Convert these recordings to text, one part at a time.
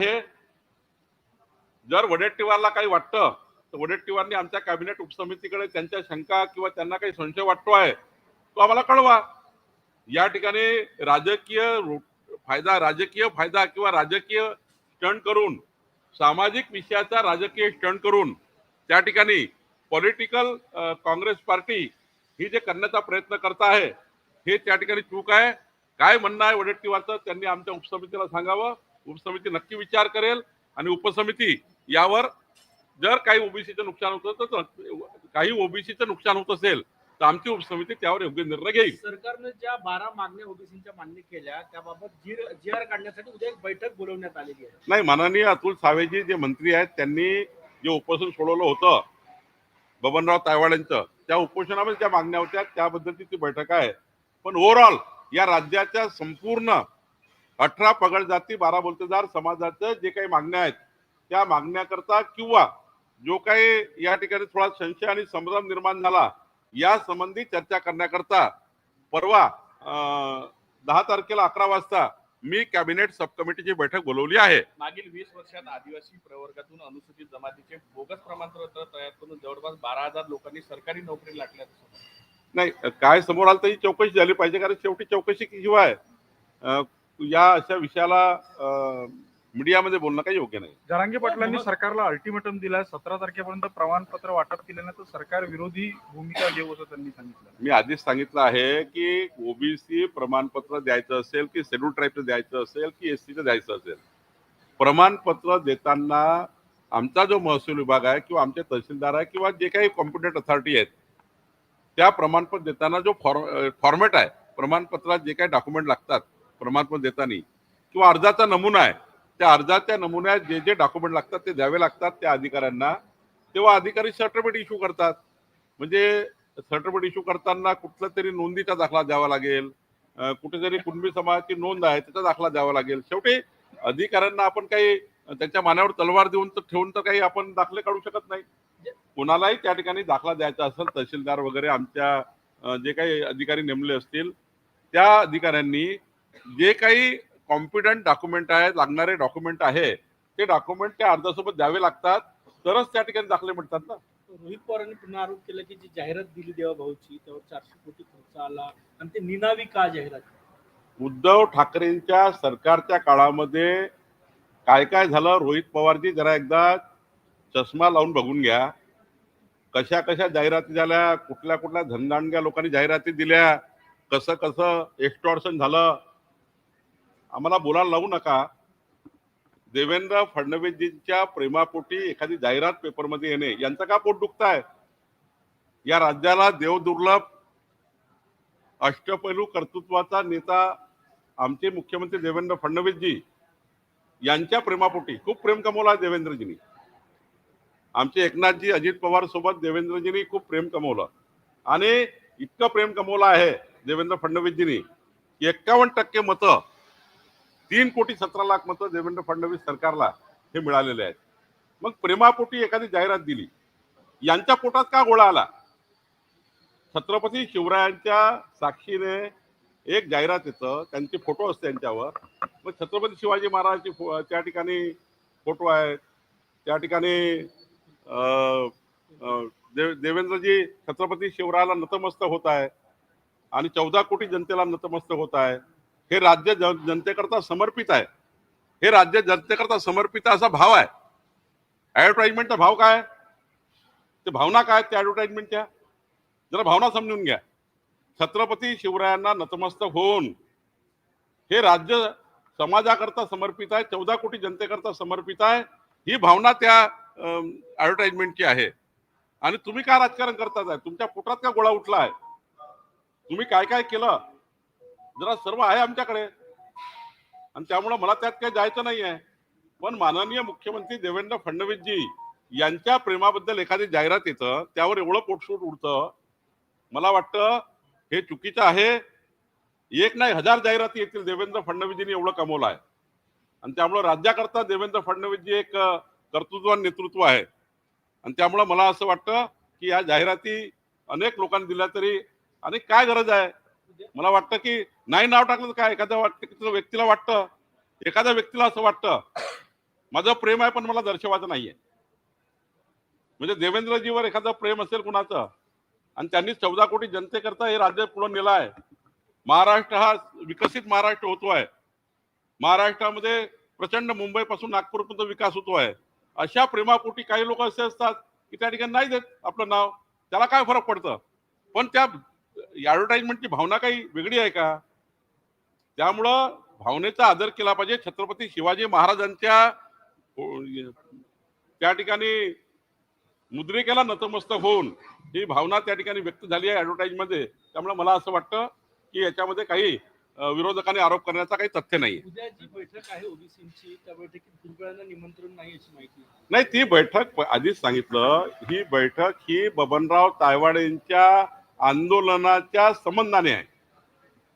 हे जर वडेट्टीवारला काही वाटतं तर वडेट्टीवारनी आमच्या कॅबिनेट उपसमितीकडे त्यांच्या शंका किंवा त्यांना काही संशय वाटतो आहे तो आम्हाला कळवा. या ठिकाणी राजकीय फायदा राजकीय फायदा किंवा राजकीय स्टंट करून सामाजिक विषयाचा राजकीय स्टंट करून त्या ठिकाणी पॉलिटिकल काँग्रेस पार्टी ही जे करण्याचा प्रयत्न करत आहे हे त्या ठिकाणी चूक आहे. काय म्हणणं आहे वडेट्टीवारचं त्यांनी आमच्या उपसमितीला सांगावं. उपसमिती नक्की विचार करेल आणि उपसमिती यावर जर काही ओबीसीचं नुकसान होतं तर काही ओबीसीचं नुकसान होत असेल तर आमची उपसमिती त्यावर योग्य निर्णय घेईल. सरकारनं ज्या बारा मागण्या ओबीसीच्या मान्य केल्या त्याबाबत जी आर काढण्यासाठी उद्या एक बैठक बोलवण्यात आलेली आहे. नाही माननीय अतुल सावेजी जे मंत्री आहेत त्यांनी जे उपोषण सोडवलं होतं बबनराव तायवाड यांचं त्या उपोषणामध्ये ज्या मागण्या होत्या त्या पद्धतीची बैठक आहे. पण ओव्हरऑल या राज्याच्या संपूर्ण अठरा पगड जाती बारा बोलतेदार समाजाचं जे काही मागण्या आहेत त्या मागण्याकरता किंवा जो काही या ठिकाणी थोडा संशय आणि संभ्रम निर्माण झाला या संबंधी चर्चा करण्याकरता परवा दहा तारखेला अकरा वाजता मी कॅबिनेट सब कमिटीची बैठक बोलवली आहे मागील वीस वर्षात आदिवासी प्रवर्गातून अनुसूचित जमातीचे बोगस प्रमाणपत्र तयार करून जवळपास बारा हजार लोकांनी सरकारी नोकरी समजलं. नाही काय समोर आलं तर ही चौकशी झाली पाहिजे कारण शेवटी चौकशी शिवाय या अशा विषयाला मीडियामध्ये बोलणं काही योग्य नाही. जरांगे पाटलांनी सरकारला अल्टिमेटम दिलाय सतरा तारखेपर्यंत प्रमाणपत्र वाटप केलं नाही तर सरकार विरोधी भूमिका घेऊ असं त्यांनी सांगितलं. मी आधीच सांगितलं आहे की ओबीसी प्रमाणपत्र द्यायचं असेल की शेड्यूल ट्राईबचं द्यायचं असेल की एस सीचं द्यायचं असेल प्रमाणपत्र देताना आमचा जो महसूल विभाग आहे किंवा आमचे तहसीलदार आहे किंवा जे काही कॉम्प्युटेड अथॉरिटी आहेत त्या प्रमाणपत्र देताना जो फॉर फॉर्मॅट आहे प्रमाणपत्रात जे काही डॉक्युमेंट लागतात प्रमाणपत्र देताना किंवा अर्जाचा नमुना आहे त्या अर्जाच्या नमुन्यात जे जे डॉक्युमेंट लागतात ते द्यावे लागतात त्या अधिकाऱ्यांना. तेव्हा अधिकारी सर्टिफिकेट इश्यू करतात. म्हणजे सर्टिफिकेट इश्यू करताना कुठला तरी नोंदीचा दाखला द्यावा लागेल कुठेतरी कुणबी समाजाची नोंद आहे त्याचा दाखला द्यावा लागेल. शेवटी अधिकाऱ्यांना आपण काही त्यांच्या मान्यावर तलवार देऊन तर ठेवून तर काही आपण दाखले काढू शकत नाही. कुणालाही त्या ठिकाणी दाखला द्यायचा असेल तहसीलदार वगैरे आमच्या जे काही अधिकारी नेमले असतील त्या अधिकाऱ्यांनी जे काही कॉम्पिटंट डॉक्युमेंट आहेत लागणारे डॉक्युमेंट आहे ते डॉक्युमेंट त्या अर्जासोबत द्यावे लागतात. तरच त्या ठिकाणी दाखले मिळतात ना. रोहित पवारांनी पुन्हा आरोप केला की जी जाहिरात दिली देवा भाऊची त्यावर चारशे कोटी खर्च आला आणि ते निनावी का जाहिरात? उद्धव ठाकरेंच्या सरकारच्या काळामध्ये काय काय झालं? रोहित पवारजी जरा एकदा चष्मा लावून बघून घ्या. कशा कशा जाहिराती झाल्या? कुठल्या कुठल्या धनदांडग्या लोकांनी जाहिराती दिल्या? कसं कसं एक्स्टॉर्शन झालं? आम्हाला बोलायला लावू नका. देवेंद्र फडणवीसजींच्या प्रेमापोटी एखादी जाहिरात पेपरमध्ये येणे यांचं का पोट दुखताय? या राज्याला देवदुर्लभ अष्टपैलू कर्तृत्वाचा नेता आमचे मुख्यमंत्री देवेंद्र फडणवीसजी यांच्या प्रेमापोटी खूप प्रेम कमवला आहे देवेंद्रजींनी. आमचे एकनाथजी अजित पवार सोबत देवेंद्रजींनी खूप प्रेम कमवलं. आणि इतकं प्रेम कमवलं आहे देवेंद्र फडणवीसजींनी एक्कावन्न टक्के मतं तीन कोटी सतरा लाख मतं देवेंद्र फडणवीस सरकारला हे मिळालेले आहेत. मग प्रेमापोटी एखादी जाहिरात दिली. यांच्या पोटात का गोळा आला? छत्रपती शिवरायांच्या साक्षीने एक जाहिरात येतं त्यांचे फोटो असते त्यांच्यावर मग छत्रपती शिवाजी महाराजांची फो- त्या ठिकाणी फोटो आहेत. त्या ठिकाणी अं, देव देवेंद्रजी छत्रपती शिवरायाला नतमस्तक होत आहे. आणि चौदा कोटी जनतेला नतमस्तक होत आहे. हे राज्य जन- जनतेकरता समर्पित आहे. हे राज्य जनतेकरता समर्पित आहे असा भाव आहे. ॲडव्हर्टाईजमेंटचा भाव काय? ते भावना काय आहेत त्या ॲडव्हर्टाइजमेंटच्या जरा भावना समजून घ्या. छत्रपती शिवरायांना नतमस्तक होऊन हे राज्य समाजाकरता समर्पित आहे चौदा कोटी जनतेकरता समर्पित आहे ही भावना त्या ॲडव्हर्टाईजमेंटची आहे. आणि तुम्ही काय राजकारण करतात आहे तुमच्या पोटात का गोळा उठला आहे? तुम्ही काय काय केलं? जरा सर्व आहे आमच्याकडे. आणि त्यामुळं मला त्यात काही जायचं नाही आहे पण माननीय मुख्यमंत्री देवेंद्र फडणवीसजी यांच्या प्रेमाबद्दल एखादी जाहिरात येतं त्यावर एवढं पोटसूट उडतं. मला वाटतं हे चुकीचं आहे. एक नाही हजार जाहिराती येतील देवेंद्र फडणवीसजींनी एवढं कमवलं आहे आणि त्यामुळं राज्याकरता देवेंद्र फडणवीसजी एक कर्तृत्व कर्तृत्वान नेतृत्व आहे. आणि त्यामुळं मला असं वाटतं की या जाहिराती अनेक लोकांनी दिल्या तरी आणि काय गरज आहे? मला वाटतं की नाही नाव टाकलं तर काय? एखाद्या वाटतं व्यक्तीला वाटतं? एखाद्या व्यक्तीला असं वाटतं? माझं प्रेम आहे पण मला दर्शवायचं नाहीये. म्हणजे देवेंद्रजीवर एखादं प्रेम असेल कुणाचं आणि त्यांनी चौदा कोटी जनतेकरता हे राज्य पुढे नेलं आहे. महाराष्ट्र हा विकसित महाराष्ट्र होतो आहे महाराष्ट्रामध्ये प्रचंड मुंबईपासून नागपूरपर्यंत विकास होतो आहे अशा प्रेमापोटी काही लोक असे असतात की त्या ठिकाणी नाही देत आपलं नाव. त्याला काय फरक पडतं? पण त्या ॲडव्हर्टाइजमेंटची भावना काही वेगळी आहे का? त्यामुळं भावनेचा आदर केला पाहिजे. छत्रपती शिवाजी महाराजांच्या त्या ठिकाणी मुद्रिकेला नतमस्तक होऊन ही भावना त्या ठिकाणी व्यक्त झाली आहे ॲडव्हर्टाईजमध्ये त्यामुळे मला असं वाटतं की याच्यामध्ये काही विरोधकांनी आरोप करण्याचा काही तथ्य नाही नाही ती बैठक आधीच सांगितलं. ही बैठक ही बबनराव तायवाडेंच्या आंदोलनाच्या संबंधाने आहे.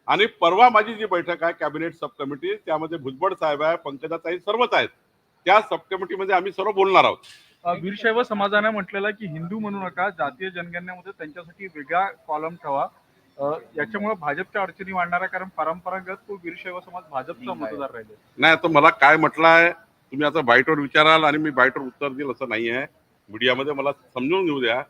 आणि परवा माझी जी बैठक आहे कॅबिनेट सब कमिटी त्यामध्ये भुजबळ साहेब आहे पंकजाताई सर्वच आहेत. त्या सब कमिटीमध्ये आम्ही सर्व बोलणार आहोत. वीरशैव समाजाने म्हटलेलं आहे की हिंदू म्हणू नका जातीय जनगणनेमध्ये त्यांच्यासाठी वेगळा कॉलम ठेवा. याच्यामुळे भाजपच्या अडचणी वाढणार आहे कारण परंपरागत तो वीरशैव समाज भाजपचा मतदार राहिले नाही आता मला काय म्हटलं आहे तुम्ही आता बाईटवर विचाराल आणि मी बाईटवर उत्तर देईल असं नाही आहे. मीडियामध्ये मला समजून घेऊ द्या.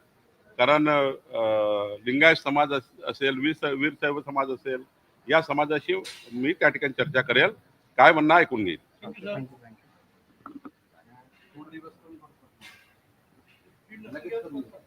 कारण अं, लिंगायत समाज असेल वीर वीरशैव समाज असेल या समाजाशी मी त्या ठिकाणी चर्चा करेल काय म्हणणं ऐकून घेईल Gracias.